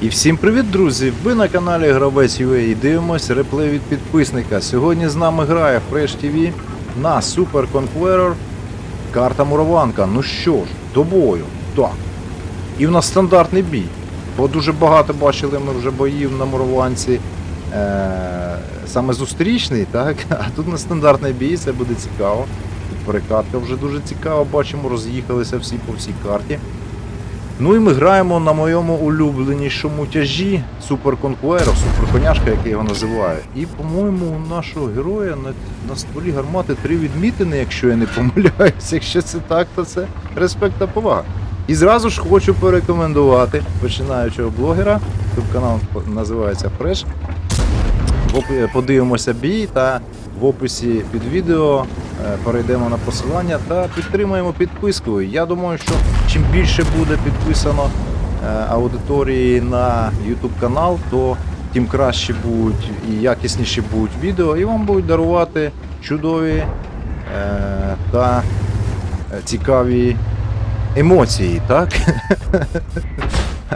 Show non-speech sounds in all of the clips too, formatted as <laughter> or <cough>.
І всім привіт, друзі! Ви на каналі Гравець UA і дивимось реплей від підписника. Сьогодні з нами грає Fresh TV на Super Conqueror карта Мураванка. Ну що ж, до бою. Так. І в нас стандартний бій. Бо дуже багато бачили ми вже боїв на Мураванці. Е- саме зустрічний, так? <laughs> А тут на стандартний бій, це буде цікаво. Перекатка вже дуже цікава, бачимо, роз'їхалися всі по всій карті. Ну і ми граємо на моєму улюбленішому тяжі Супер Конкуеро, суперконяшка, як я його називаю. І, по-моєму, у нашого героя на, на стволі гармати три відмітини, якщо я не помиляюсь. Якщо це так, то це респект та повага. І зразу ж хочу порекомендувати починаючого блогера. Тут канал називається Fresh. Подивимося бій та в описі під відео е, перейдемо на посилання та підтримаємо підпискою. Я думаю, що чим більше буде підписано е, аудиторії на YouTube канал, то тим краще будуть і якісніші будуть відео, і вам будуть дарувати чудові е, та цікаві емоції, так? <laughs>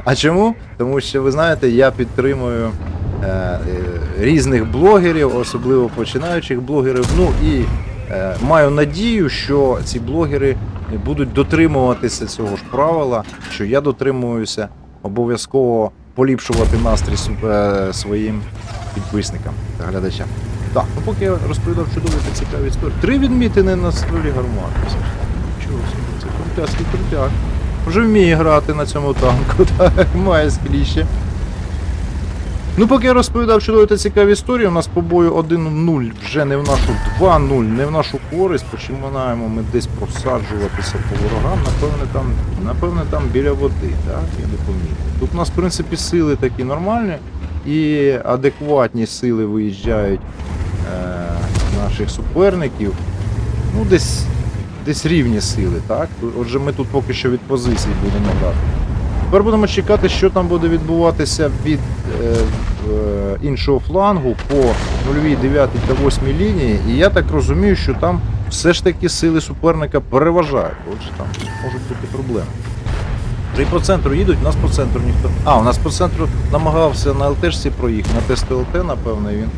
А чому? Тому що ви знаєте, я підтримую різних блогерів, особливо починаючих блогерів. Ну і е, маю надію, що ці блогери будуть дотримуватися цього ж правила, що я дотримуюся обов'язково поліпшувати настрій е, своїм підписникам та глядачам. Так, ну поки я розповідав чудові та цікаві історії. Три відмітини на стволі гармати. все ж таки. Чого собі, це крутяцький крутяк. Вже вміє грати на цьому танку, <laughs> так, має скліще. Ну, поки я розповідав чудові та цікаві історії, у нас по бою 1-0 вже не в нашу 2-0, не в нашу користь. Починаємо ми десь просаджуватися по ворогам. Напевне, там, напевне, там біля води, так, я не помітив. Тут у нас, в принципі, сили такі нормальні і адекватні сили виїжджають е, наших суперників. Ну, десь, десь рівні сили, так? Отже, ми тут поки що від позицій будемо грати. Тепер будемо чекати, що там буде відбуватися від е, іншого флангу по 0, 9 та 8 лінії. І я так розумію, що там все ж таки сили суперника переважають. Отже, там можуть бути проблеми. Три по центру їдуть, у нас по центру ніхто. А, у нас по центру намагався на ЛТшці проїхати, на тест ЛТ, напевно, він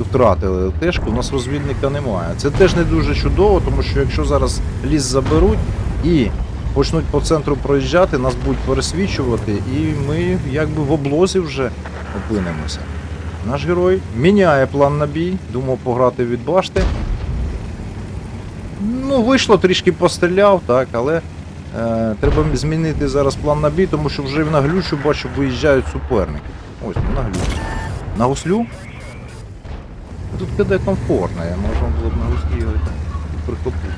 втратили ЛТшку, у нас розвідника немає. Це теж не дуже чудово, тому що якщо зараз ліс заберуть і почнуть по центру проїжджати, нас будуть пересвічувати, і ми якби в облозі вже опинимося. Наш герой міняє план на бій, думав пограти від башти. Ну, вийшло, трішки постріляв, так, але е, треба змінити зараз план на бій, тому що вже на глючу бачу, виїжджають суперники. Ось, на глючу. На гуслю? Тут киде комфортно, я можу було б на гуслі прихопити.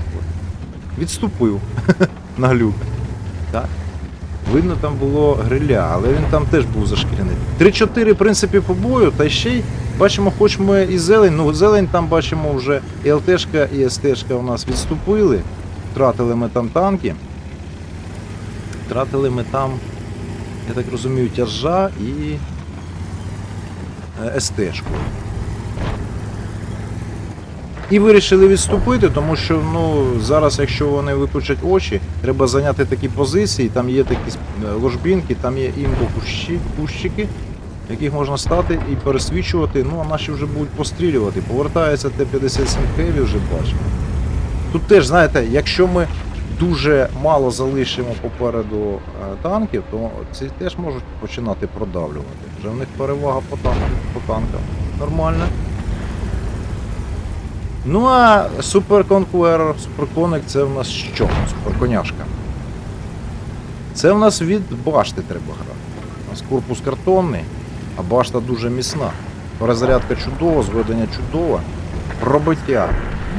Відступив <laughs> на глюк. Так. Видно, там було гриля, але він там теж був зашкіряний. 3-4, в принципі, по бою, та ще й бачимо, хоч ми і зелень, ну зелень там бачимо вже і ЛТшка, і СТшка у нас відступили. Втратили ми там танки. Втратили ми там, я так розумію, тяжа і е, СТшку. І вирішили відступити, тому що ну, зараз, якщо вони випучать очі, треба зайняти такі позиції, там є такі е, ложбінки, там є імбо-кущики, яких можна стати і пересвічувати, ну а наші вже будуть пострілювати. Повертається Т-57 Хеві, вже бачимо. Тут теж, знаєте, якщо ми дуже мало залишимо попереду е, танків, то ці теж можуть починати продавлювати. Вже в них перевага по танкам, по танкам. Нормально. Ну а Super Connect це в нас що? Суперконяшка. Це в нас від башти треба грати. У нас корпус картонний, а башта дуже міцна. Перезарядка чудова, зведення чудове, пробиття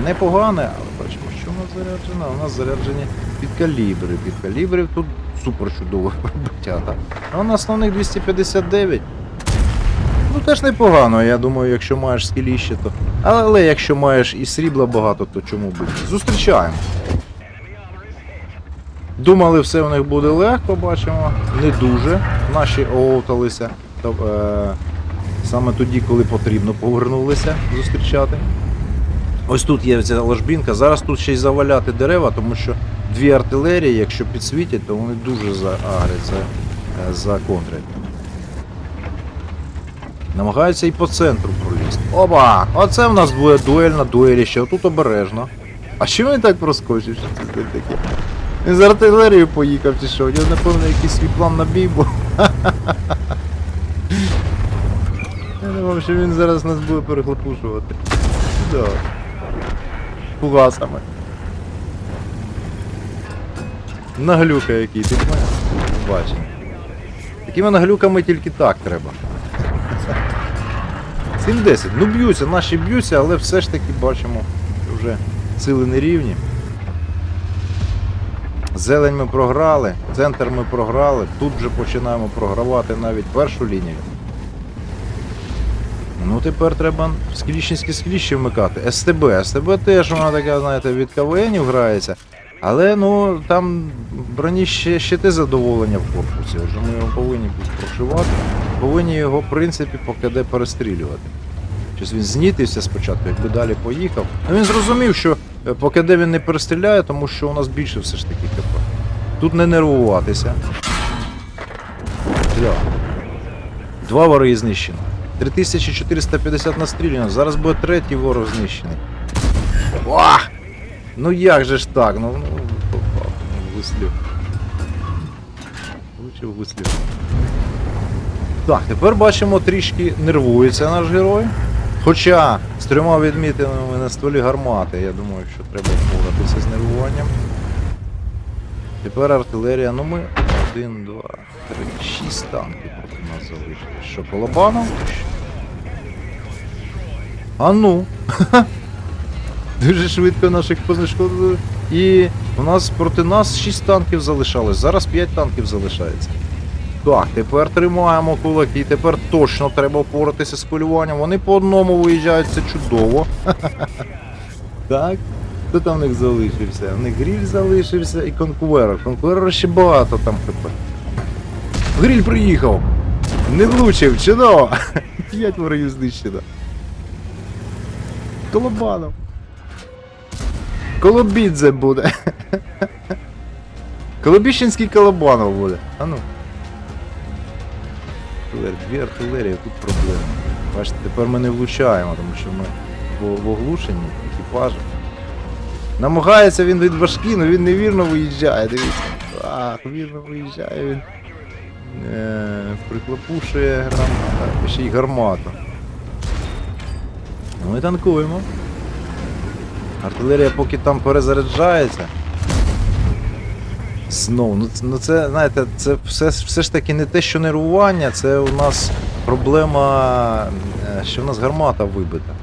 непогане, але бачимо, що у нас заряджено. У нас заряджені під калібри. Під калібрів тут супер чудове <laughs> пробиття. А на основних 259. Теж непогано, я думаю, якщо маєш скіліще, то. Але якщо маєш і срібла багато, то чому б? Зустрічаємо. Думали, все в них буде легко, бачимо. Не дуже. Наші оговталися. Та, е, саме тоді, коли потрібно, повернулися зустрічати. Ось тут є ця ложбінка. Зараз тут ще й заваляти дерева, тому що дві артилерії, якщо підсвітять, то вони дуже заагряться, е, законтрять. Намагаються і по центру пролізти. Оба! Оце в нас буде дуель на дуелі ще, отут обережно. А що він так проскочив? Що це таке? Він з артилерією поїхав чи що? У нього, напевно, якийсь свій план на бій був. <laughs> Я думав, що він зараз нас буде перехлопушувати. Да. Фугасами. Наглюка який, ти мене бачиш. Такими наглюками тільки так треба. 7-10. Ну б'ються, наші б'ються, але все ж таки бачимо, вже сили не рівні. Зелень ми програли, центр ми програли, тут вже починаємо програвати навіть першу лінію. Ну тепер треба скліщенські скліщі вмикати. СТБ. СТБ теж вона така, знаєте, від КВНів грається. Але ну там броні ще, те задоволення в корпусі. Отже, ми його повинні прошивати. Повинні його, в принципі, по КД перестрілювати. Щось він знітився спочатку, якби далі поїхав. Ну він зрозумів, що е, по він не перестріляє, тому що у нас більше все ж таки КП. Тут не нервуватися. Да. Два вороги знищено. 3450 настріляно. Зараз буде третій ворог знищений. Вах! Ну як же ж так? Ну, ну попав. Ну, вислів. Влучив вислів. Так, тепер бачимо, трішки нервується наш герой. Хоча з трьома відмітинами на стволі гармати, я думаю, що треба впоратися з нервуванням. Тепер артилерія, ну ми. Один, два, три, шість танків проти нас залишилось. Що, Колобанов? А ну. <laughs> Дуже швидко наших понешкодили. І у нас проти нас 6 танків залишалось. Зараз 5 танків залишається. Так, тепер тримаємо кулаки, тепер точно треба впоратися з полюванням. Вони по одному виїжджають, це чудово. <laughs> Так. Хто там в них залишився? В них гріль залишився і конкуерор. Конкуерора ще багато там хп. Гріль приїхав! Не влучив, чудово! <laughs> П'ять ворогів знищено. Колобанов. Колобідзе буде. <laughs> Колобіщенський колобанов буде. А ну. Артилерія, дві артилерії, тут проблема. Бачите, тепер ми не влучаємо, тому що ми в, оглушенні екіпажа. Намагається він від важкі, але він невірно виїжджає, дивіться. Ах, вірно виїжджає він. Е, приклопушує гранату, ще й гармату. Ну, Ми танкуємо. Артилерія поки там перезаряджається. Знову, ну, це- ну це, знаєте, це все, все ж таки не те, що нервування, це у нас проблема, е, що в нас гармата вибита.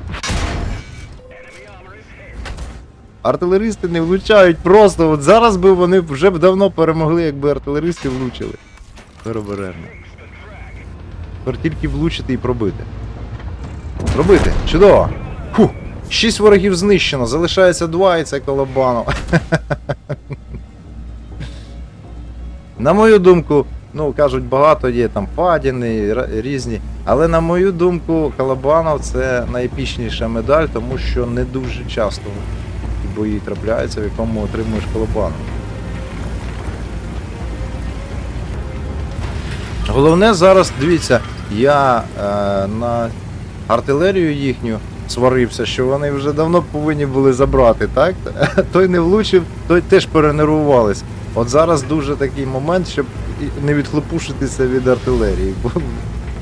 Артилеристи не влучають просто. От зараз би вони вже б давно перемогли, якби артилеристи влучили. Перебережно. Тепер тільки влучити і пробити. Пробити. Чудово. Фу. Шість ворогів знищено, залишається два і це колобанов. <laughs> На мою думку, ну кажуть, багато є там Фадіни, р- різні. Але на мою думку, Колобанов це найепічніша медаль, тому що не дуже часто бої трапляються, в якому отримуєш Колобанов. Головне зараз, дивіться, я е, на артилерію їхню сварився, що вони вже давно повинні були забрати, так? <laughs> Той не влучив, той теж перенервувались. От зараз дуже такий момент, щоб не відхлопушитися від артилерії. Бо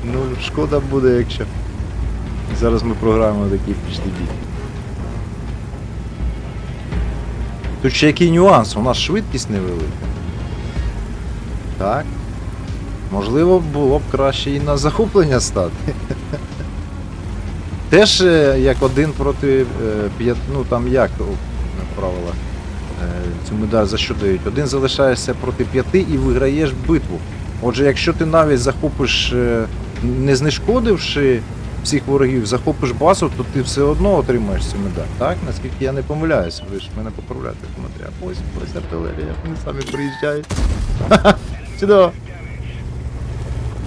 ну, шкода буде, якщо зараз ми програємо такий пічний бій. Тут ще який нюанс, у нас швидкість невелика. Так. Можливо, було б краще і на захоплення стати. Теж е, як один проти е, п'ят, ну там як о, правила цю медаль за що дають? Один залишаєшся проти п'яти і виграєш битву. Отже, якщо ти навіть захопиш, е, не знешкодивши всіх ворогів, захопиш базу, то ти все одно отримаєш цю медаль. Так? Наскільки я не помиляюсь, ви ж мене поправляєте в коментарях. Ось, ось артилерія, вони самі приїжджають. <laughs> Чудово.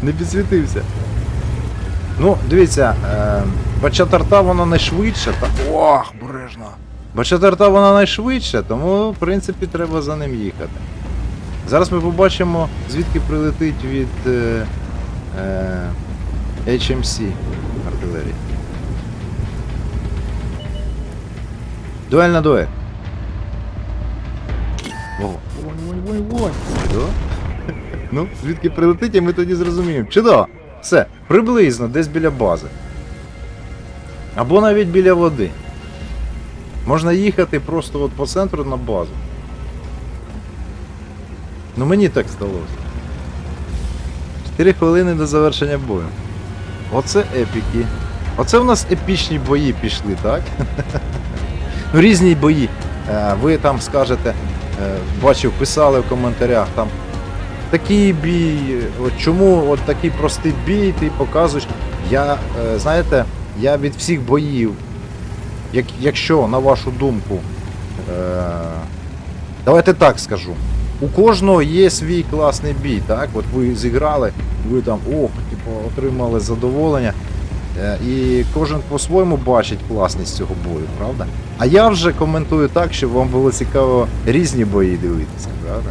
Не підсвітився. Ну, дивіться, е, бачатарта вона найшвидша. Та... Ох, бережно. Бачатарта вона найшвидша, тому, в принципі, треба за ним їхати. Зараз ми побачимо, звідки прилетить від е, е, HMC артилерії. Дуель на дуель. О, вогонь, вогонь, вогонь, вогонь. Чудово. Ну, звідки прилетить, і ми тоді зрозуміємо. Чудово. Все, приблизно, десь біля бази. Або навіть біля води. Можна їхати просто от по центру на базу. Ну мені так здалося. 4 хвилини до завершення бою. Оце епіки. Оце в нас епічні бої пішли, так? <laughs> ну, різні бої. Е, Ви там скажете, е, бачив, писали в коментарях там. Такий бій, от чому от такий простий бій ти показуєш. Я, е, знаєте, я від всіх боїв, як, якщо, на вашу думку, е, давайте так скажу. У кожного є свій класний бій, так? От ви зіграли, ви там ох, типу, отримали задоволення. Е, І кожен по-своєму бачить класність цього бою, правда? А я вже коментую так, щоб вам було цікаво різні бої дивитися, правда?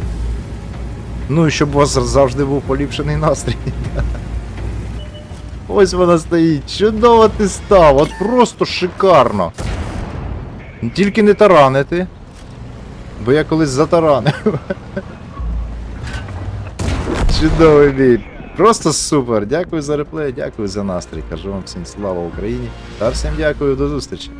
Ну і щоб у вас завжди був поліпшений настрій. <laughs> Ось вона стоїть. Чудово ти став, от просто шикарно. Тільки не таранити. Бо я колись затаранив. Чудовий бій. Просто супер. Дякую за реплей, дякую за настрій. Кажу вам всім слава Україні. Та всім дякую, до зустрічі.